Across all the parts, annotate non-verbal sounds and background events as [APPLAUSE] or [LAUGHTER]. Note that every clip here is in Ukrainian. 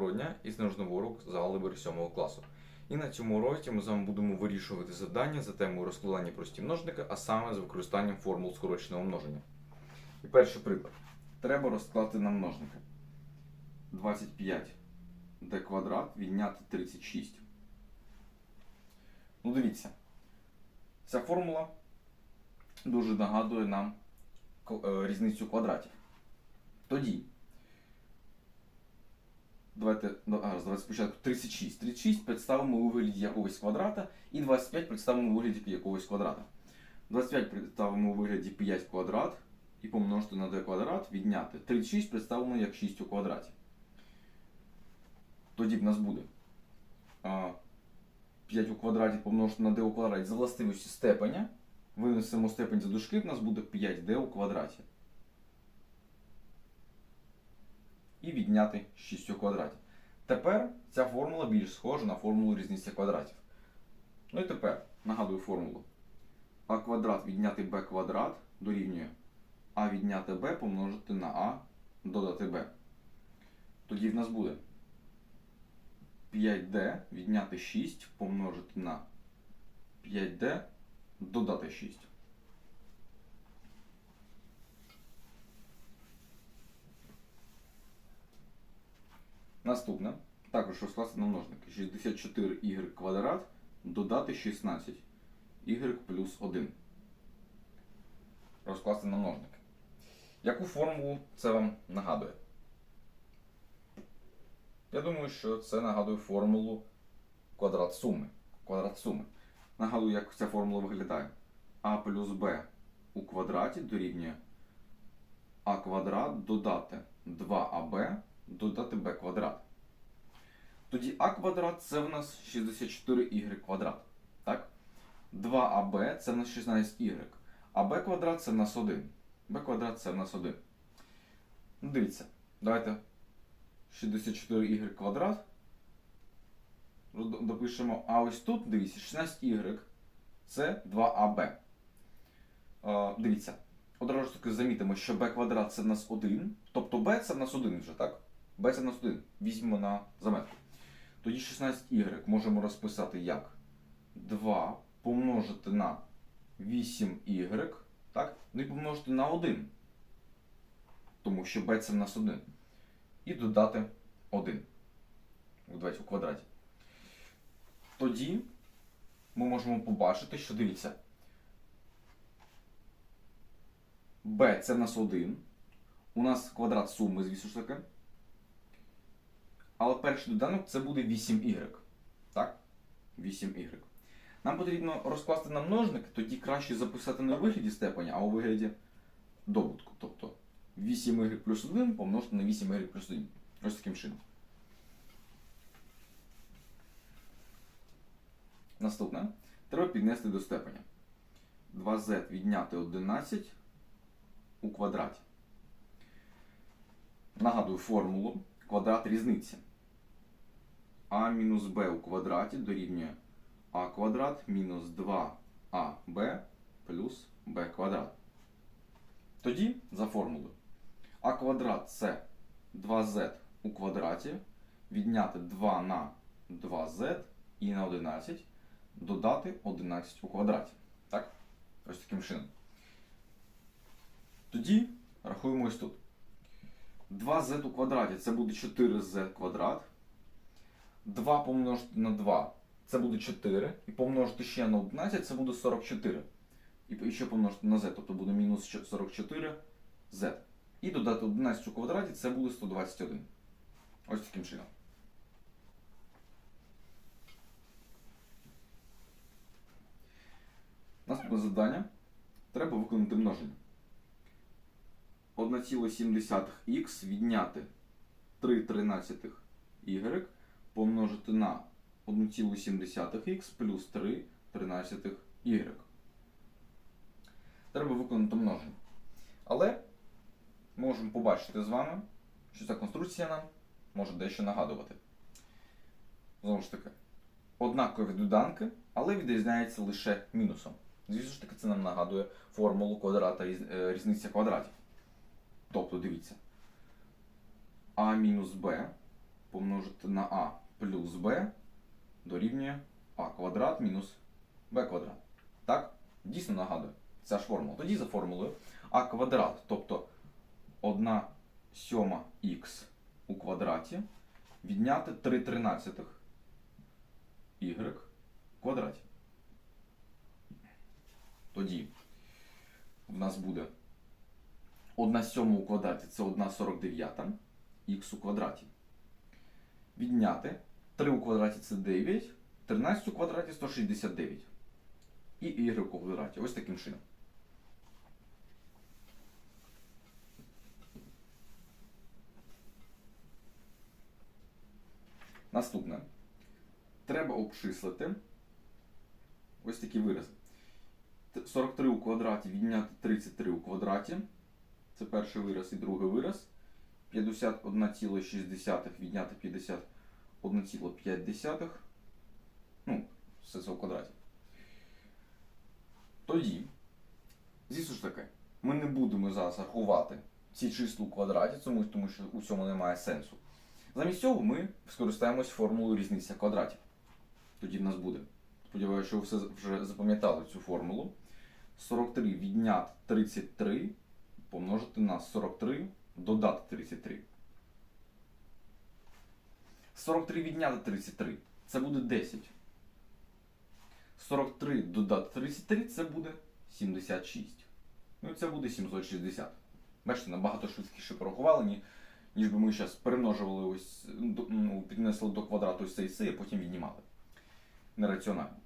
Доброго дня і знову ж урок з алгебри 7 класу. І на цьому уроці ми з вами будемо вирішувати завдання за темою розкладання прості множника, а саме з використанням формул скороченого множення. І перший приклад. Треба розкласти на множники. 25 d квадрат відняти 36. Ну дивіться. Ця формула дуже нагадує нам е, різницю квадратів. Тоді Давайте, ну, а, давайте спочатку 36. 36 представимо у вигляді якогось квадрата, і 25 представимо у вигляді якогось квадрата. 25 представимо у вигляді 5 квадрат і помножити на d квадрат, відняти. 36 представимо як 6 у квадраті. Тоді в нас буде 5 у квадраті помножити на d у квадраті за властивістю степеня. Винесемо степень за дужки, в нас буде 5d у квадраті. І відняти 6 у квадраті. Тепер ця формула більш схожа на формулу різниці квадратів. Ну і тепер нагадую формулу. А квадрат відняти b квадрат дорівнює а відняти b помножити на а додати b. Тоді в нас буде 5d відняти 6 помножити на 5d додати 6. Наступне. Також розкласти на множники. 64y квадрат додати 16 y плюс 1. Розкласти на множники. Яку формулу це вам нагадує? Я думаю, що це нагадує формулу квадрат суми. Квадрат суми. Нагадую, як ця формула виглядає. а плюс b у квадраті дорівнює а квадрат додати 2аб додати b квадрат. Тоді а квадрат це в нас 64y квадрат. Так? 2аб це в нас 16y. А b квадрат це в нас 1. b квадрат це в нас 1. Ну, дивіться, давайте 64y квадрат. Допишемо. А ось тут, дивіться, 16y це 2аб. Е, Дивіться, одразу ж таки замітимо, що b квадрат це в нас 1. Тобто b це в нас 1 вже, так? Нас 1. Візьмемо на заметку. Тоді 16y можемо розписати як 2 помножити на 8y, так? Ну і помножити на 1. Тому що b це в нас 1. І додати 1. Давайте у квадраті. Тоді ми можемо побачити, що дивіться. b це в нас 1. У нас квадрат суми, звісно ж таки. Але перший доданок це буде 8y. Так? 8y. Нам потрібно розкласти на множник, тоді краще записати не у вигляді степеня, а у вигляді добутку. Тобто 8y плюс 1 помножити на 8y плюс 1. Ось таким чином. Наступне. Треба піднести до степеня. 2z відняти 11 у квадраті. Нагадую формулу квадрат різниці. А мінус b у квадраті дорівнює а квадрат мінус 2аб плюс b квадрат. Тоді за формулою а квадрат це 2z у квадраті, відняти 2 на 2z і на 11 додати 11 у квадраті. Так? Ось таким чином. Тоді рахуємо ось тут. 2z у квадраті це буде 4z квадрат. 2 помножити на 2 це буде 4. І помножити ще на 11 це буде 44. І ще помножити на z, тобто буде мінус 44z. І додати 11 у квадраті це буде 121. Ось таким чином. Наступне завдання. Треба виконати множення. 1,7х відняти 3 тринадцятих y помножити на 1,7х плюс 3 тринадцятих y. Треба виконати множення. Але можемо побачити з вами, що ця конструкція нам може дещо нагадувати. Знову ж таки, однакові доданки, але відрізняється лише мінусом. Звісно ж таки, це нам нагадує формулу квадрата е, різниця квадратів. Тобто, дивіться, а мінус b помножити на а плюс b дорівнює а квадрат мінус b квадрат. Так? Дійсно нагадую, ця ж формула. Тоді за формулою а квадрат, тобто 1 сьома х у квадраті відняти 3 тринадцятих y квадраті. Тоді в нас буде 1 сьома у квадраті це 1 49 х у квадраті. Відняти 3 у квадраті це 9, 13 у квадраті 169. І у квадраті. Ось таким чином. Наступне. Треба обчислити ось такі вирази. Т- 43 у квадраті відняти 33 у квадраті. Це перший вираз і другий вираз. 51,6 відняти 51,5. Ну, все це у квадраті. Тоді, звісно ж таки, ми не будемо зараз рахувати ці числа у квадраті, тому що у цьому немає сенсу. Замість цього ми скористаємось формулою різниця квадратів. Тоді в нас буде. Сподіваюся, що ви все вже запам'ятали цю формулу. 43 відняти 33 помножити на 43 додати 33. 43 відняти 33 це буде 10. 43 додати 33 це буде 76. Ну і це буде 760. Бачите, набагато швидкіше порахували, ні- ніж би ми зараз перемножували ось, ну, піднесли до квадрату ось цей цей, а потім віднімали. Нераціонально.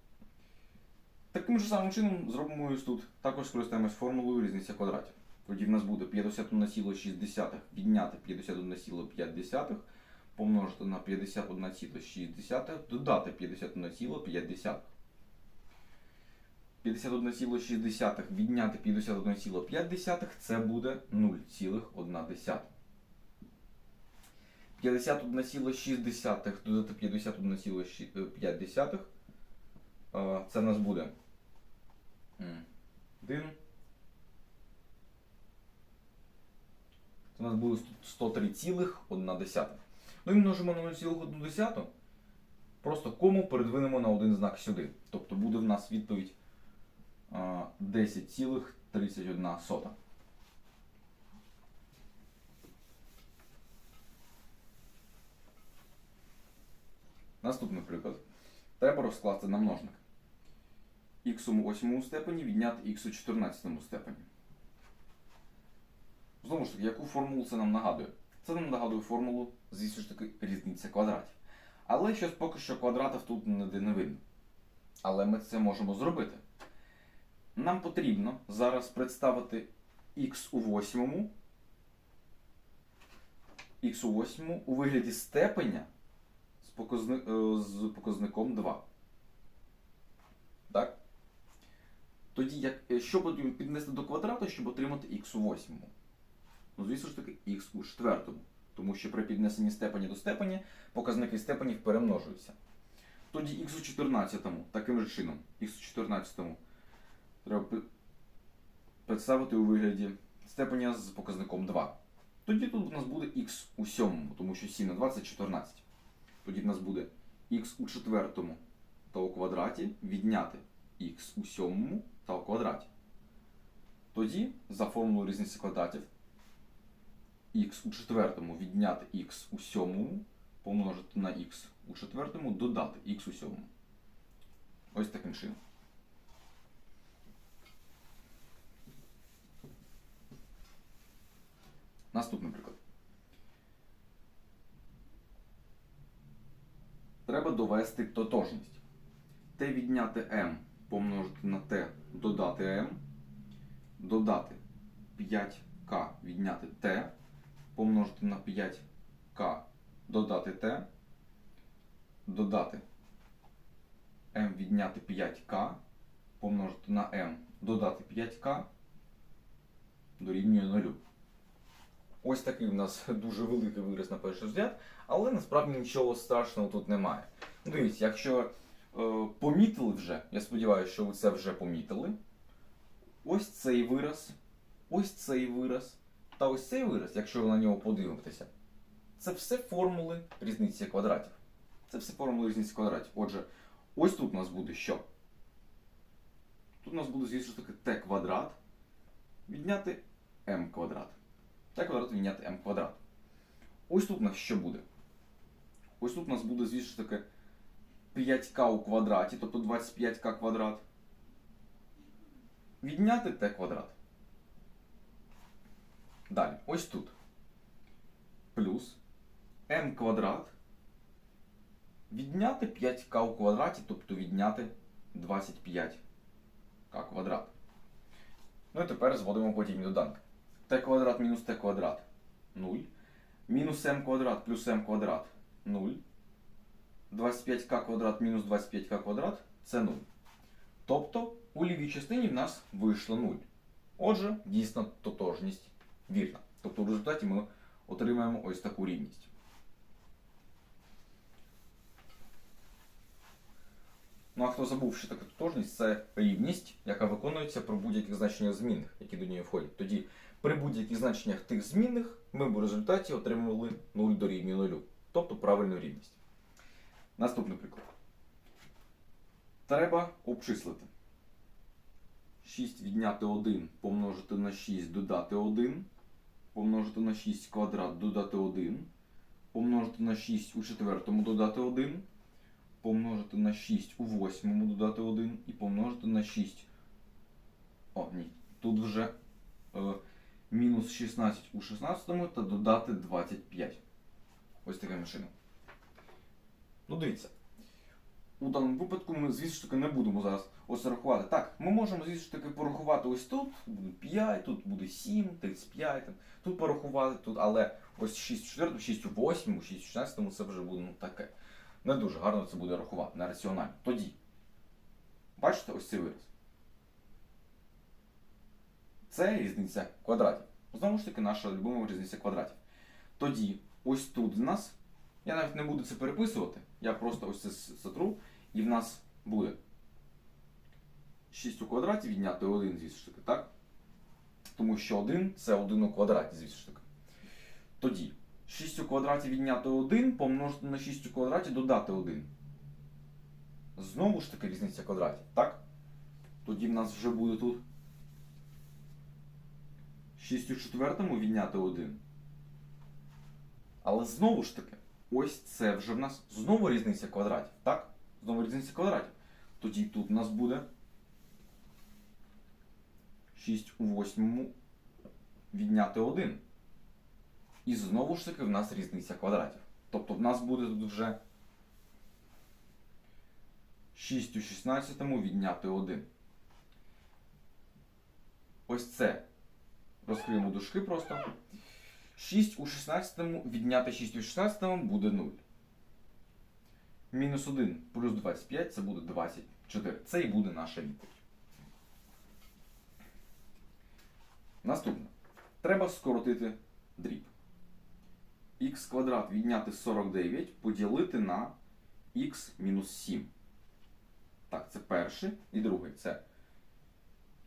Таким же самим чином зробимо ось тут. Також скористаємось формулою різниця квадратів. Тоді в нас буде 51,6 відняти 51,5 помножити на 51,6 додати 51,5. 51,6 відняти 51,5 це буде 0,1. 51,6 додати 51,5 е, це нас буде 1. Це нас буде 103,1. Ну і множимо на 0,1. Просто кому передвинемо на один знак сюди. Тобто буде в нас відповідь 10,31. Наступний приклад. Треба розкласти на множник. х у восьмому степені відняти х у 14 степені. Знову ж таки, яку формулу це нам нагадує? Це нам нагадує формулу, звісно ж таки, різниця квадратів. Але щось поки що квадратів тут не видно. Але ми це можемо зробити. Нам потрібно зараз представити х у восьмому, х у восьмому у вигляді степеня з, показни... е, з показником 2. Так? Тоді, як... е, що потрібно піднести до квадрату, щоб отримати х у восьмому? Ну, звісно ж таки, х у четвертому. Тому що при піднесенні степені до степені показники степенів перемножуються. Тоді х у 14 таким же чином, х у 14 треба представити у вигляді степеня з показником 2. Тоді тут у нас буде х у 7, тому що 7 на 2 це 14. Тоді в нас буде х у четвертому та у квадраті відняти х у 7 та у квадраті. Тоді, за формулою різниці квадратів, х у четвертому відняти х у сьомому, помножити на х у четвертому, додати х у сьомому. Ось таким чином. Наступний приклад. Треба довести тотожність. T відняти m помножити на t додати m, додати 5k відняти t, помножити на 5k додати t, додати m відняти 5k, помножити на m додати 5k дорівнює 0. Ось такий у нас [LAUGHS] дуже великий вираз на перший взгляд, але насправді нічого страшного тут немає. Ну, Дивіться, якщо е, помітили вже, я сподіваюся, що ви це вже помітили. Ось цей вираз, ось цей вираз, та ось цей вираз, якщо ви на нього подивитеся, це все формули різниці квадратів. Це все формули різниці квадратів. Отже, ось тут у нас буде що? Тут у нас буде, звісно ж таки, t квадрат відняти m квадрат. t квадрат відняти m квадрат. Ось тут у нас що буде? Ось тут у нас буде, звісно ж таки, 5k у квадраті, тобто 25k квадрат. Відняти t квадрат. Далі, ось тут. Плюс m квадрат. Відняти 5k у квадраті, тобто відняти 25k квадрат. Ну і тепер зводимо подібні доданки. t квадрат мінус t квадрат 0. Мінус m квадрат плюс m квадрат 0. 25к квадрат мінус 25к квадрат це 0. Тобто у лівій частині в нас вийшло 0. Отже, дійсно тотожність вірна. Тобто в результаті ми отримаємо ось таку рівність. Ну а хто забув, що таке тотожність, це рівність, яка виконується при будь-яких значеннях змінних, які до неї входять. Тоді при будь-яких значеннях тих змінних ми у результаті отримували 0 дорівнює 0. Тобто правильну рівність. Наступний приклад. Треба обчислити. 6 відняти 1 помножити на 6 додати 1. Помножити на 6 квадрат додати 1. Помножити на 6 у четвертому додати 1. Помножити на 6 у восьмому додати 1. І помножити на 6. О, ні. Тут вже е, мінус 16 у 16 та додати 25. Ось така машина. Ну дивіться. У даному випадку ми, звісно ж таки, не будемо зараз ось рахувати. Так, ми можемо, звісно ж таки, порахувати ось тут, буде 5, тут буде 7, 35, там, тут порахувати, тут, але ось 6 у 4, 6 у 8, 6 у 16 це вже буде ну, таке. Не дуже гарно це буде рахувати, не раціонально. Тоді. Бачите ось цей вираз? Це різниця квадратів. Знову ж таки, наша любима різниця квадратів. Тоді, ось тут в нас, я навіть не буду це переписувати, я просто ось це сотру, і в нас буде 6 у квадраті відняти 1, звісно ж таки, так? Тому що 1 це 1 у квадраті, звісно ж таки. Тоді 6 у квадраті відняти 1 помножити на 6 у квадраті додати 1. Знову ж таки різниця квадратів, так? Тоді в нас вже буде тут 6 у четвертому відняти 1. Але знову ж таки, ось це вже в нас знову різниця квадратів, так? Знову різниця квадратів. Тоді тут у нас буде 6 у восьмому відняти 1. І знову ж таки в нас різниця квадратів. Тобто в нас буде тут вже 6 у 16 відняти 1. Ось це. Розкриємо дужки просто. 6 у 16 відняти 6 у 16 буде 0. Мінус 1 плюс 25 це буде 24. Це і буде наша відповідь. Наступне. Треба скоротити дріб. х квадрат відняти 49 поділити на х мінус 7. Так, це перший і другий. Це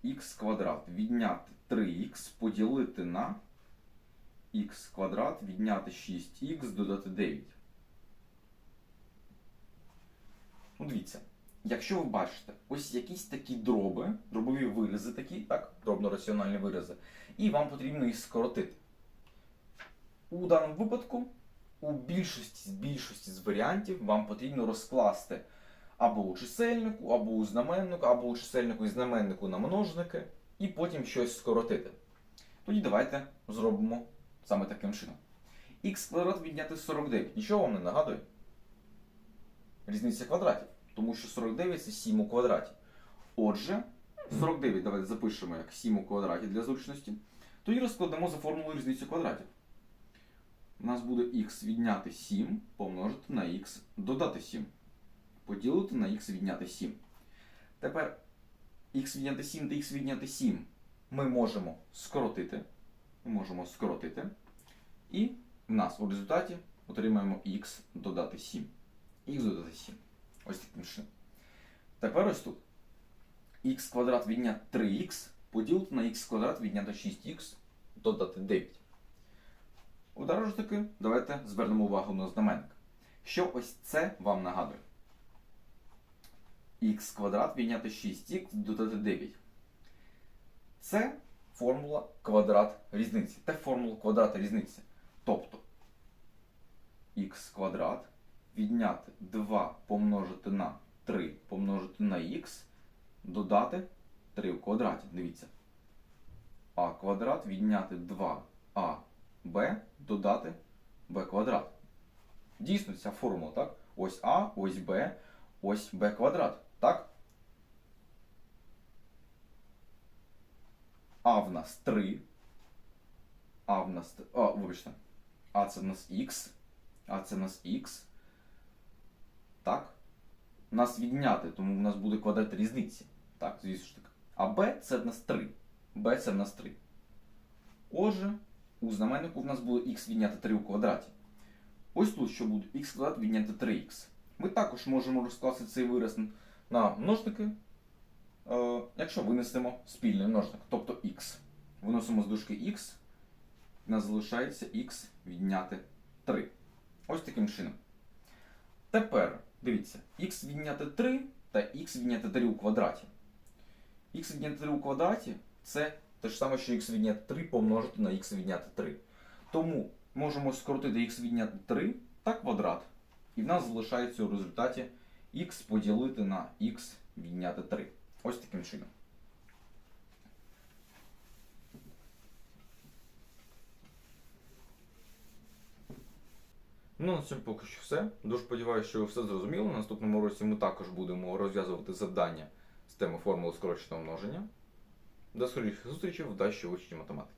х квадрат відняти 3х поділити на х квадрат відняти 6х додати 9. Ну, дивіться, якщо ви бачите ось якісь такі дроби, дробові вирази такі, так, дробно-раціональні вирази, і вам потрібно їх скоротити. У даному випадку, у більшості більшості з варіантів вам потрібно розкласти або у чисельнику, або у знаменнику, або у чисельнику і знаменнику на множники, і потім щось скоротити. Тоді давайте зробимо саме таким чином. Х квадрат відняти 49. Нічого вам не нагадує? Різниця квадратів. Тому що 49 це 7 у квадраті. Отже, 49 давайте запишемо як 7 у квадраті для зручності. Тоді розкладемо за формулою різницю квадратів. У нас буде х відняти 7 помножити на х додати 7. Поділити на х відняти 7. Тепер х відняти 7 та х відняти 7 ми можемо скоротити. Ми можемо скоротити. І в нас у результаті отримаємо х додати 7. Х додати 7. Ось таким чином. Тепер ось тут. х квадрат відняти 3х поділити на х квадрат відняти 6х додати 9. Одразу ж таки, давайте звернемо увагу на знаменник. Що ось це вам нагадує? х квадрат відняти 6х додати 9. Це формула квадрат різниці. Це формула квадрата різниці. Тобто х квадрат відняти 2 помножити на 3 помножити на х, додати 3 в квадраті. Дивіться. а квадрат відняти 2аб додати b квадрат. Дійсно, ця формула, так? Ось а, ось b, ось b квадрат. Так? А в нас 3. А в нас. А, вибачте. А це в нас х. А це в нас х. Так. Нас відняти, тому в нас буде квадрат різниці. Так, звісно ж таки. А b це в нас 3. b це в нас 3. Отже, у знаменнику в нас буде х відняти 3 у квадраті. Ось тут що буде х квадрат відняти 3х. Ми також можемо розкласти цей вираз на множники, е, якщо винесемо спільний множник, тобто х. Виносимо з дужки х, у нас залишається х відняти 3. Ось таким чином. Тепер, дивіться, х відняти 3 та х відняти 3 у квадраті. х відняти 3 у квадраті це те ж саме, що х відняти 3 помножити на х відняти 3. Тому можемо скоротити х відняти 3 та квадрат. І в нас залишається у результаті х поділити на х відняти 3. Ось таким чином. Ну, на цьому поки що все. Дуже сподіваюся, що ви все зрозуміло. На наступному році ми також будемо розв'язувати завдання з теми формули скороченого множення. До скоріших зустрічей в учні математики.